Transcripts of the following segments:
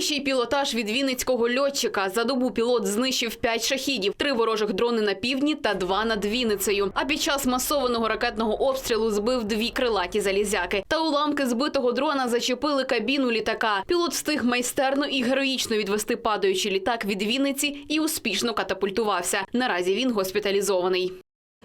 Вищий пілотаж від вінницького льотчика. За добу пілот знищив п'ять шахідів, три ворожих дрони на півдні та два над Вінницею. А під час масованого ракетного обстрілу збив дві крилаті залізяки. Та уламки збитого дрона зачепили кабіну літака. Пілот встиг майстерно і героїчно відвести падаючий літак від Вінниці і успішно катапультувався. Наразі він госпіталізований.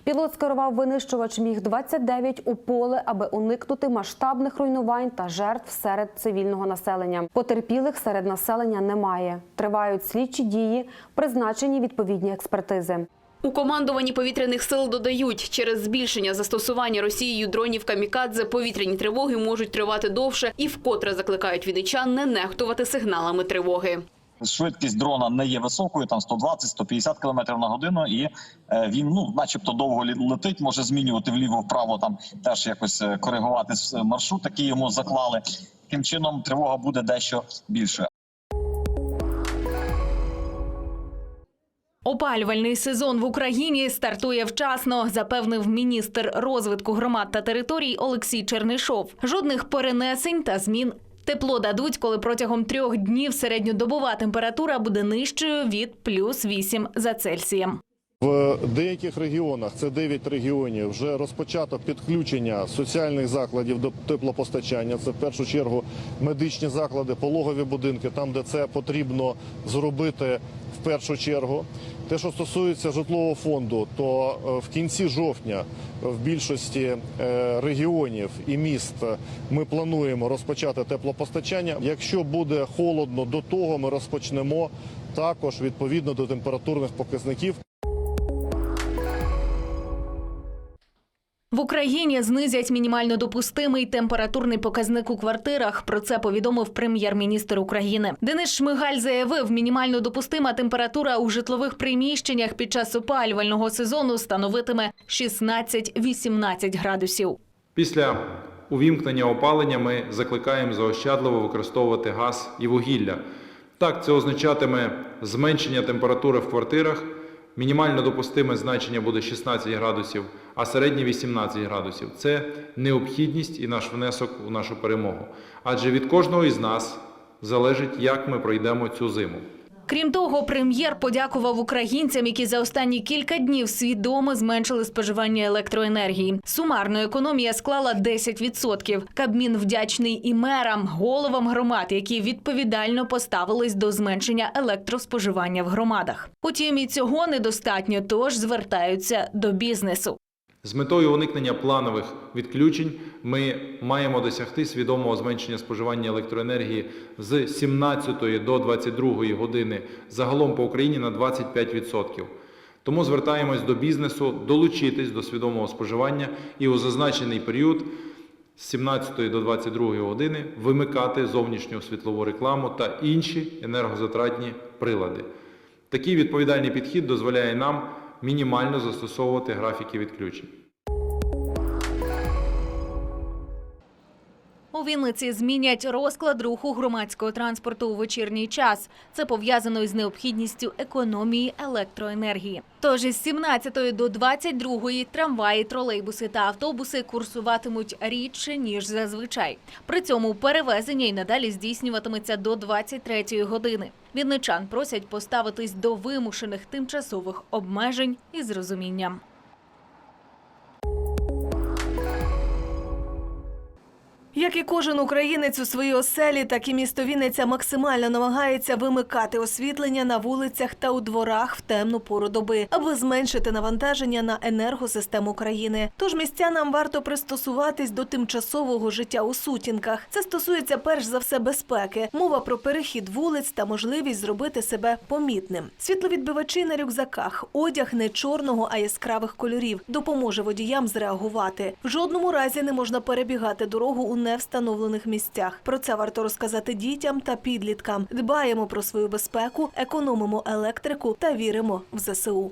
Пілот скерував винищувач міг 29 у поле, аби уникнути масштабних руйнувань та жертв серед цивільного населення. Потерпілих серед населення немає. Тривають слідчі дії, призначені відповідні експертизи. У командуванні повітряних сил додають, через збільшення застосування Росією дронів камікадзе повітряні тривоги можуть тривати довше і вкотре закликають вінничан не нехтувати сигналами тривоги. Швидкість дрона не є високою, там 120-150 км на годину, і е, він, ну, начебто, довго летить, може змінювати вліво-вправо, там теж якось е, коригувати с- маршрут, який йому заклали. Таким чином, тривога буде дещо більшою. Опалювальний сезон в Україні стартує вчасно, запевнив міністр розвитку громад та територій Олексій Чернишов. Жодних перенесень та змін. Тепло дадуть, коли протягом трьох днів середньодобова температура буде нижчою від плюс 8 за Цельсієм. В деяких регіонах, це 9 регіонів, вже розпочато підключення соціальних закладів до теплопостачання. Це в першу чергу медичні заклади, пологові будинки, там, де це потрібно зробити в першу чергу. Те, що стосується житлового фонду, то е, в кінці жовтня в більшості е, регіонів і міст ми плануємо розпочати теплопостачання. Якщо буде холодно до того, ми розпочнемо також відповідно до температурних показників. В Україні знизять мінімально допустимий температурний показник у квартирах. Про це повідомив прем'єр-міністр України. Денис Шмигаль заявив, мінімально допустима температура у житлових приміщеннях під час опалювального сезону становитиме 16-18 градусів. Після увімкнення опалення ми закликаємо заощадливо використовувати газ і вугілля. Так, це означатиме зменшення температури в квартирах. Мінімально допустиме значення буде 16 градусів, а середнє 18 градусів. Це необхідність і наш внесок у нашу перемогу. Адже від кожного із нас залежить, як ми пройдемо цю зиму. Крім того, прем'єр подякував українцям, які за останні кілька днів свідомо зменшили споживання електроенергії. Сумарно економія склала 10%. Кабмін вдячний і мерам, головам громад, які відповідально поставились до зменшення електроспоживання в громадах. Утім, і цього недостатньо, тож звертаються до бізнесу. З метою уникнення планових відключень ми маємо досягти свідомого зменшення споживання електроенергії з 17 до 22 години загалом по Україні на 25%. Тому звертаємось до бізнесу долучитись до свідомого споживання і у зазначений період з 17 до 22 години вимикати зовнішню світлову рекламу та інші енергозатратні прилади. Такий відповідальний підхід дозволяє нам мінімально застосовувати графіки відключень. Вінниці змінять розклад руху громадського транспорту у вечірній час. Це пов'язано із необхідністю економії електроенергії. Тож із 17 до 22 трамваї, тролейбуси та автобуси курсуватимуть рідше ніж зазвичай. При цьому перевезення й надалі здійснюватиметься до 23 години. Вінничан просять поставитись до вимушених тимчасових обмежень із розумінням. Як і кожен українець у своїй оселі, так і місто Вінниця максимально намагається вимикати освітлення на вулицях та у дворах в темну пору доби, аби зменшити навантаження на енергосистему країни. Тож містянам варто пристосуватись до тимчасового життя у сутінках. Це стосується перш за все безпеки. Мова про перехід вулиць та можливість зробити себе помітним. Світловідбивачі на рюкзаках, одяг не чорного, а яскравих кольорів допоможе водіям зреагувати. В жодному разі не можна перебігати дорогу у невстановлених місцях. Про це варто розказати дітям та підліткам. Дбаємо про свою безпеку, економимо електрику та віримо в ЗСУ.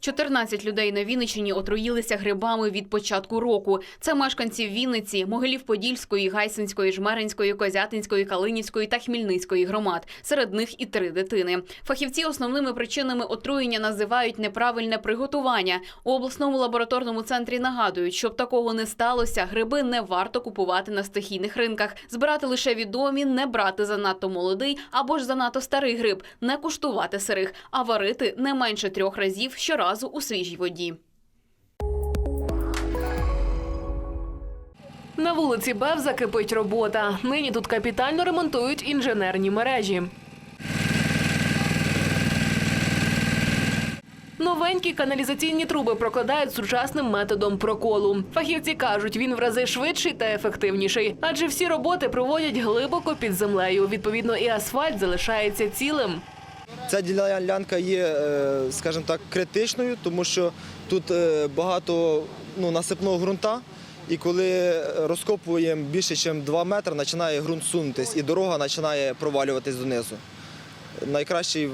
14 людей на Вінниччині отруїлися грибами від початку року. Це мешканці Вінниці, Могилів-Подільської, Гайсинської, Жмеринської, Козятинської, Калинівської та Хмільницької громад. Серед них і три дитини. Фахівці основними причинами отруєння називають неправильне приготування. У обласному лабораторному центрі нагадують, щоб такого не сталося, гриби не варто купувати на стихійних ринках. Збирати лише відомі, не брати занадто молодий або ж занадто старий гриб, не куштувати сирих, а варити не менше трьох разів щоразу у свіжій воді. На вулиці Бевза кипить робота. Нині тут капітально ремонтують інженерні мережі. Новенькі каналізаційні труби прокладають сучасним методом проколу. Фахівці кажуть, він в рази швидший та ефективніший, адже всі роботи проводять глибоко під землею. Відповідно, і асфальт залишається цілим. Ця ділянка є, е, скажімо так, критичною, тому що тут е, багато ну, насипного ґрунта. І коли розкопуємо більше, ніж 2 метри, починає ґрунт сунутись і дорога починає провалюватись донизу. Найкращий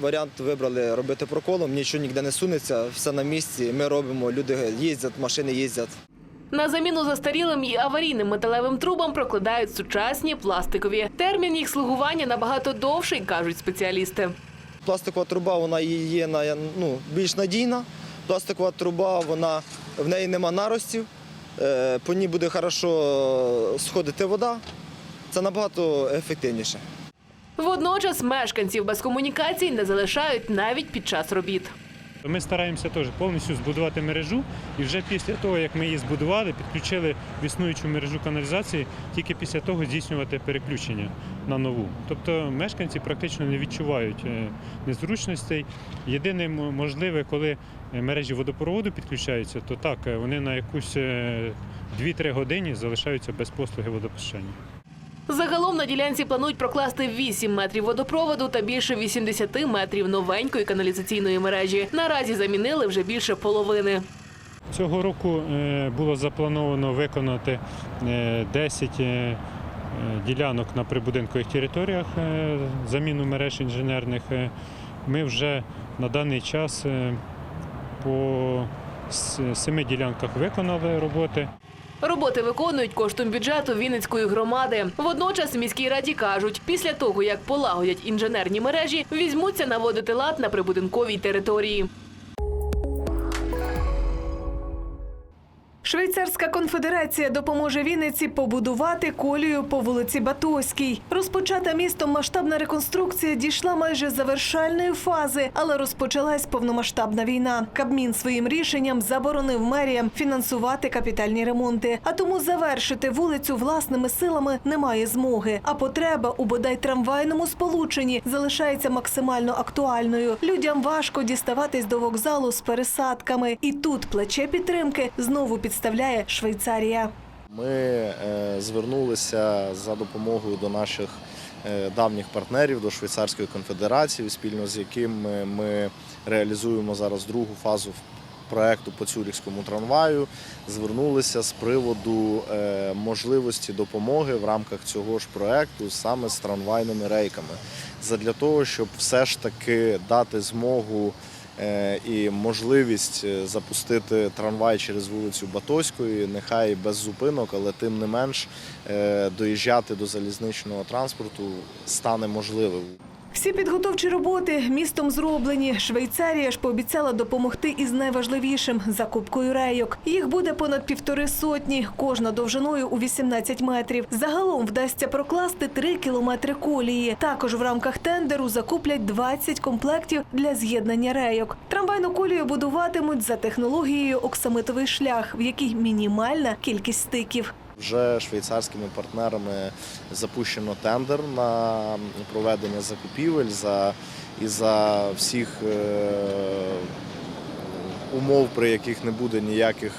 варіант вибрали робити проколом, нічого ніде не сунеться, все на місці. Ми робимо, люди їздять, машини їздять. На заміну застарілим і аварійним металевим трубам прокладають сучасні пластикові. Термін їх слугування набагато довший, кажуть спеціалісти. Пластикова труба вона є ну, більш надійна. Пластикова труба, вона, в неї нема наростів, е, по ній буде хорошо сходити вода. Це набагато ефективніше. Водночас мешканців без комунікацій не залишають навіть під час робіт. Ми стараємося теж повністю збудувати мережу, і вже після того, як ми її збудували, підключили в існуючу мережу каналізації, тільки після того здійснювати переключення на нову. Тобто мешканці практично не відчувають е, незручностей. Єдине можливе, коли е, мережі водопроводу підключаються, то так, е, вони на якусь е, 2-3 години залишаються без послуги водопостачання. Загалом на ділянці планують прокласти 8 метрів водопроводу та більше 80 метрів новенької каналізаційної мережі. Наразі замінили вже більше половини. Цього року е, було заплановано виконати е, 10 е, е, ділянок на прибудинкових територіях заміну мереж інженерних. Ми вже на даний час по семи ділянках виконали роботи. Роботи виконують коштом бюджету Вінницької громади. Водночас в міській раді кажуть, після того як полагодять інженерні мережі, візьмуться наводити лад на прибудинковій території. Швейцарська конфедерація допоможе Вінниці побудувати колію по вулиці Батоській. Розпочата містом масштабна реконструкція дійшла майже завершальної фази, але розпочалась повномасштабна війна. Кабмін своїм рішенням заборонив меріям фінансувати капітальні ремонти, а тому завершити вулицю власними силами немає змоги. А потреба у бодай трамвайному сполученні залишається максимально актуальною. Людям важко діставатись до вокзалу з пересадками, і тут плече підтримки знову підставляє Швейцарія. Ми е, звернулися за допомогою до наших е, давніх партнерів, до Швейцарської конфедерації, спільно з якими ми реалізуємо зараз другу фазу проекту по Цюрихському трамваю. Звернулися з приводу е, можливості допомоги в рамках цього ж проекту саме з трамвайними рейками. Задля того, щоб все ж таки дати змогу е, і можливість е, запустити трамвай через вулицю Батоської, нехай без зупинок, але тим не менш е, доїжджати до залізничного транспорту стане можливим. Всі підготовчі роботи містом зроблені. Швейцарія ж пообіцяла допомогти із найважливішим закупкою рейок. Їх буде понад півтори сотні, кожна довжиною у 18 метрів. Загалом вдасться прокласти 3 кілометри колії. Також в рамках тендеру закуплять 20 комплектів для з'єднання рейок. Трамвайну колію будуватимуть за технологією оксамитовий шлях, в якій мінімальна кількість стиків. Вже швейцарськими партнерами запущено тендер на проведення закупівель за і за всіх е, умов, при яких не буде ніяких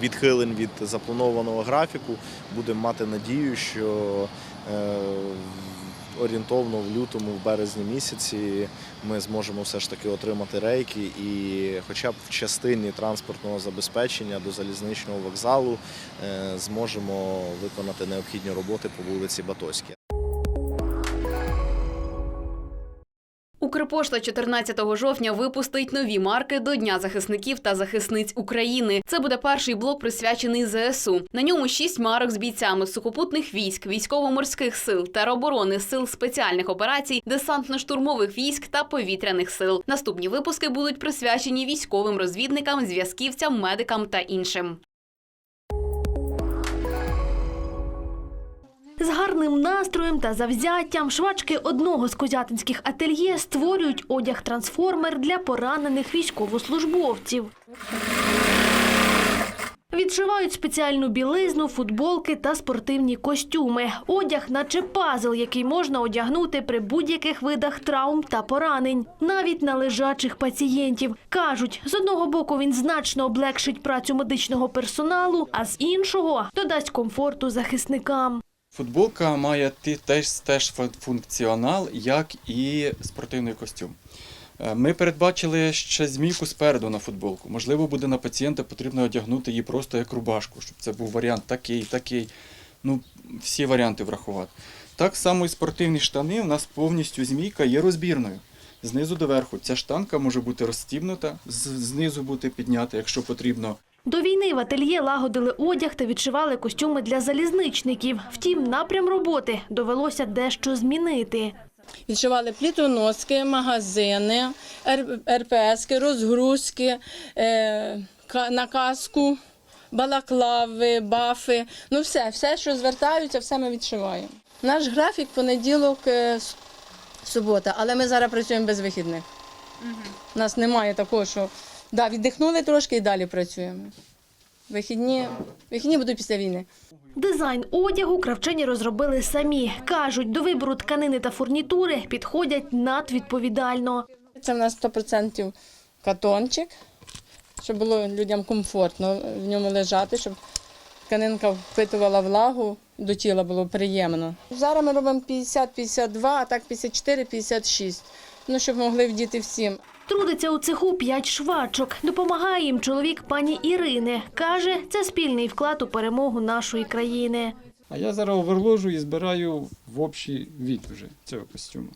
відхилень від запланованого графіку, будемо мати надію, що е, орієнтовно в лютому, в березні місяці ми зможемо все ж таки отримати рейки і хоча б в частині транспортного забезпечення до залізничного вокзалу е, зможемо виконати необхідні роботи по вулиці Батоській. Укрпошта 14 жовтня випустить нові марки до Дня захисників та захисниць України. Це буде перший блок присвячений ЗСУ. На ньому шість марок з бійцями сухопутних військ, військово-морських сил, тероборони, сил спеціальних операцій, десантно-штурмових військ та повітряних сил. Наступні випуски будуть присвячені військовим розвідникам, зв'язківцям, медикам та іншим. З гарним настроєм та завзяттям швачки одного з козятинських ательє створюють одяг-трансформер для поранених військовослужбовців. Відшивають спеціальну білизну, футболки та спортивні костюми. Одяг, наче пазл, який можна одягнути при будь-яких видах травм та поранень, навіть на лежачих пацієнтів. Кажуть, з одного боку він значно облегшить працю медичного персоналу, а з іншого додасть комфорту захисникам. Футболка має теж, теж функціонал, як і спортивний костюм. Е, Ми передбачили ще змійку спереду на футболку. Можливо, буде на пацієнта потрібно одягнути її просто як рубашку, щоб це був варіант такий, такий. Ну, всі варіанти врахувати. Так само і спортивні штани у нас повністю змійка є розбірною. Знизу до верху. Ця штанка може бути розстібнута, знизу бути піднята, якщо потрібно. До війни в ательє лагодили одяг та відшивали костюми для залізничників. Втім, напрям роботи довелося дещо змінити. Відшивали плітоноски, магазини, РПСки, розгрузки, е, на каску, балаклави, бафи. Ну все, все, що звертаються, все ми відшиваємо. Наш графік понеділок, е, субота, але ми зараз працюємо без вихідних. У нас немає такого, що да, віддихнули трошки і далі працюємо. Вихідні, вихідні будуть після війни. Дизайн одягу кравчині розробили самі. Кажуть, до вибору тканини та фурнітури підходять надвідповідально. Це в нас 100% катончик, щоб було людям комфортно в ньому лежати, щоб тканинка впитувала влагу, до тіла було приємно. Зараз ми робимо 50-52, а так 54-56, ну, щоб могли вдіти всім. Трудиться у цеху п'ять швачок. Допомагає їм чоловік пані Ірини. Каже, це спільний вклад у перемогу нашої країни. А я зараз оверложу і збираю в общий від вже цього костюму.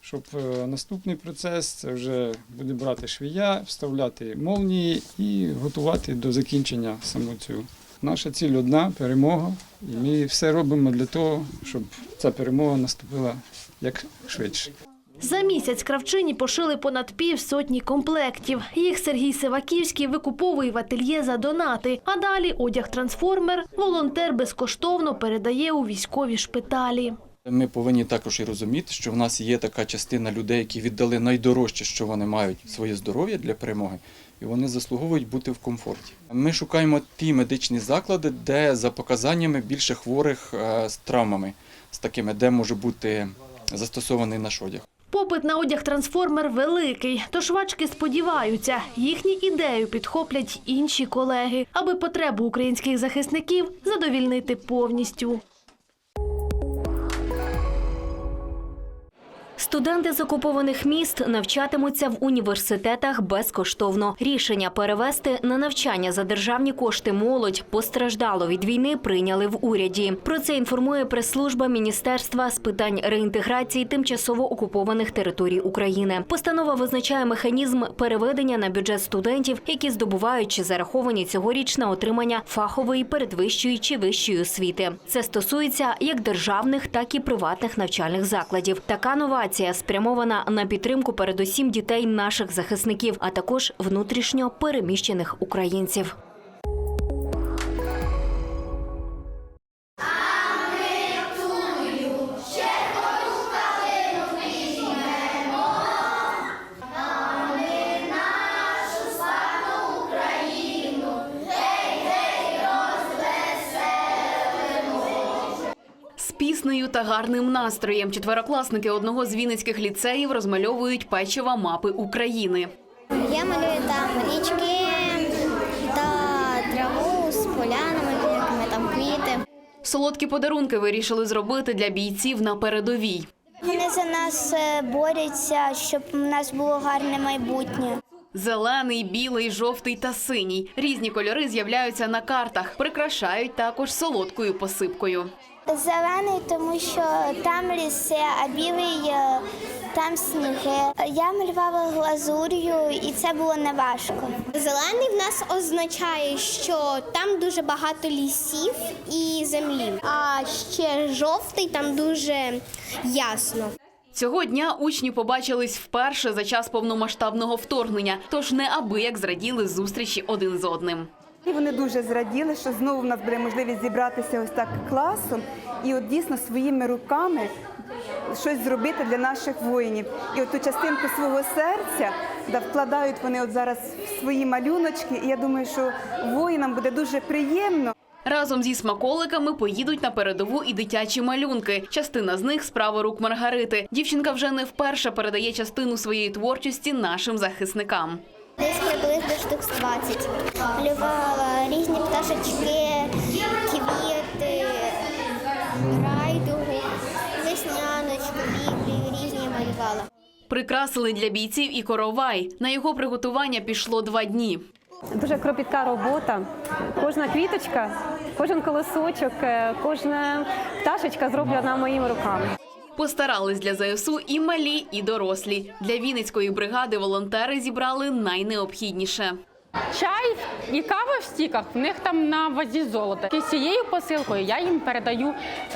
Щоб е, наступний процес це вже буде брати швія, вставляти молнії і готувати до закінчення саму цю. Наша ціль одна перемога. І ми все робимо для того, щоб ця перемога наступила як швидше. За місяць кравчині пошили понад пів сотні комплектів. Їх Сергій Сиваківський викуповує в ательє за донати. А далі одяг-трансформер волонтер безкоштовно передає у військові шпиталі. Ми повинні також і розуміти, що в нас є така частина людей, які віддали найдорожче, що вони мають своє здоров'я для перемоги, і вони заслуговують бути в комфорті. Ми шукаємо ті медичні заклади, де за показаннями більше хворих е, з травмами, з такими, де може бути застосований наш одяг. Попит на одяг-трансформер великий, тож швачки сподіваються, їхні ідею підхоплять інші колеги, аби потребу українських захисників задовільнити повністю. Студенти з окупованих міст навчатимуться в університетах безкоштовно. Рішення перевести на навчання за державні кошти молодь постраждало від війни. Прийняли в уряді. Про це інформує прес-служба міністерства з питань реінтеграції тимчасово окупованих територій України. Постанова визначає механізм переведення на бюджет студентів, які здобувають чи зараховані цьогоріч на отримання фахової передвищої чи вищої освіти. Це стосується як державних, так і приватних навчальних закладів. Така новація спрямована на підтримку передусім дітей наших захисників, а також внутрішньо переміщених українців. Піснею та гарним настроєм четверокласники одного з вінницьких ліцеїв розмальовують печива мапи України. Я малюю там річки та траву з полянами, там квіти. Солодкі подарунки вирішили зробити для бійців на передовій. Вони за нас е, борються, щоб у нас було гарне майбутнє. Зелений, білий, жовтий та синій. Різні кольори з'являються на картах, прикрашають також солодкою посипкою. Зелений, тому що там ліси, а білий е, там там сніги. Я малювала глазур'ю, і це було неважко. Зелений в нас означає, що там дуже багато лісів і землі. А ще жовтий там дуже ясно. Цього дня учні побачились вперше за час повномасштабного вторгнення, тож неабияк зраділи зустрічі один з одним. І вони дуже зраділи, що знову в нас буде можливість зібратися ось так класом і от дійсно своїми руками щось зробити для наших воїнів. І от ту частинку свого серця да, вкладають вони от зараз в свої малюночки. І я думаю, що воїнам буде дуже приємно. Разом зі смаколиками поїдуть на передову і дитячі малюнки. Частина з них справа рук Маргарити. Дівчинка вже не вперше передає частину своєї творчості нашим захисникам. Десь приблизно штук з 20. Малювала різні пташечки, квіти, райдугу, весняночку, біблію, різні малювала. Прикрасили для бійців і коровай. На його приготування пішло два дні. Дуже кропітка робота. Кожна квіточка, кожен колосочок, е, кожна пташечка зроблена моїми руками. Постарались для ЗСУ і малі, і дорослі. Для Вінницької бригади волонтери зібрали найнеобхідніше. Чай і кава в стіках в них там на вазі золота. З цією посилкою я їм передаю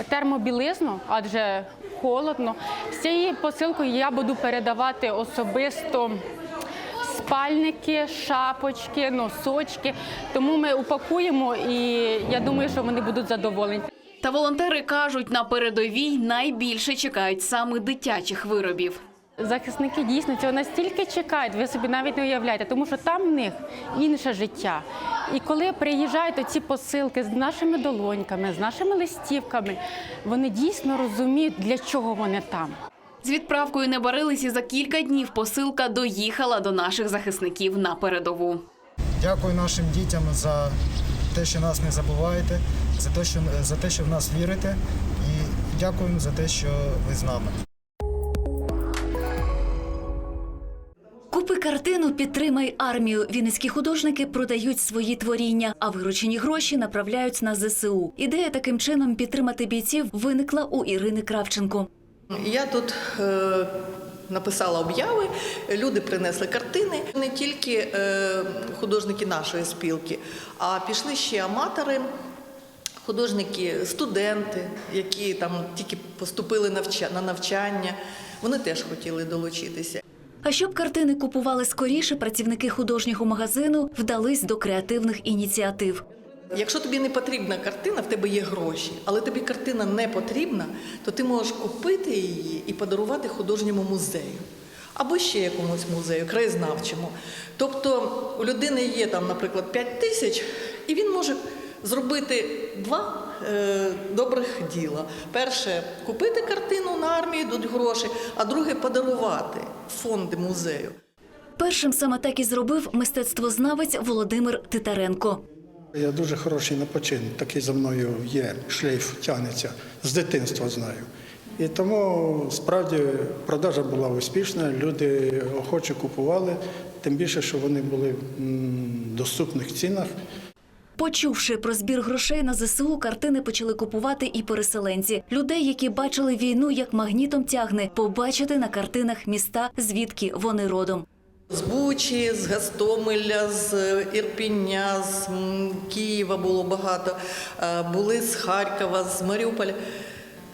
термобілизну, адже холодно. З цією посилкою я буду передавати особисто. Спальники, шапочки, носочки. Тому ми упакуємо, і я думаю, що вони будуть задоволені. Та волонтери кажуть, на передовій найбільше чекають саме дитячих виробів. Захисники дійсно цього настільки чекають, ви собі навіть не уявляєте, тому що там в них інше життя. І коли приїжджають ці посилки з нашими долоньками, з нашими листівками, вони дійсно розуміють, для чого вони там. З відправкою не барились і за кілька днів посилка доїхала до наших захисників на передову. Дякую нашим дітям за те, що нас не забуваєте, за те, що за те, що в нас вірите, і дякуємо за те, що ви з нами. Купи картину, підтримай армію. Вінницькі художники продають свої творіння, а виручені гроші направляють на ЗСУ. Ідея таким чином підтримати бійців виникла у Ірини Кравченко. Я тут е, написала обяви, люди принесли картини. Не тільки е, художники нашої спілки, а пішли ще аматори, художники, студенти, які там тільки поступили на навчання. Вони теж хотіли долучитися. А щоб картини купували скоріше, працівники художнього магазину вдались до креативних ініціатив. Якщо тобі не потрібна картина, в тебе є гроші, але тобі картина не потрібна, то ти можеш купити її і подарувати художньому музею. Або ще якомусь музею, краєзнавчому. Тобто у людини є там, наприклад, 5 тисяч, і він може зробити два е, добрих діла. Перше купити картину на армію, йдуть гроші, а друге подарувати фонди музею. Першим саме так і зробив мистецтвознавець Володимир Титаренко. Я дуже хороший на почин, такий за мною є, шлейф тягнеться, з дитинства знаю. І тому справді продажа була успішна, люди охоче купували, тим більше, що вони були в доступних цінах. Почувши про збір грошей на ЗСУ, картини почали купувати і переселенці. Людей, які бачили війну, як магнітом тягне, побачити на картинах міста, звідки вони родом. З Бучі, з Гастомеля, з Ірпіня, з Києва було багато, е, були з Харкова, з Маріуполя.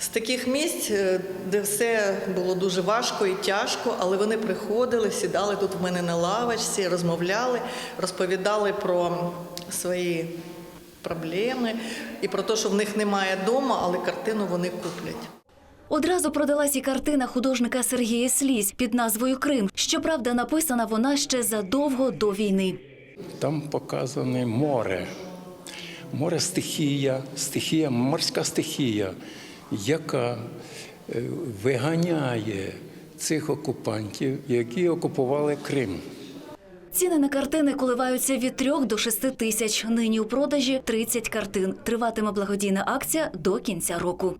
З таких місць, е, де все було дуже важко і тяжко, але вони приходили, сідали тут в мене на лавочці, розмовляли, розповідали про свої проблеми і про те, що в них немає дома, але картину вони куплять. Одразу продалась і картина художника Сергія Слізь під назвою Крим. Щоправда, написана вона ще задовго до війни. Там показане море. Море стихія, стихія, морська стихія, яка е, виганяє цих окупантів, які окупували Крим. Ціни на картини коливаються від 3 до 6 тисяч. Нині у продажі 30 картин. Триватиме благодійна акція до кінця року.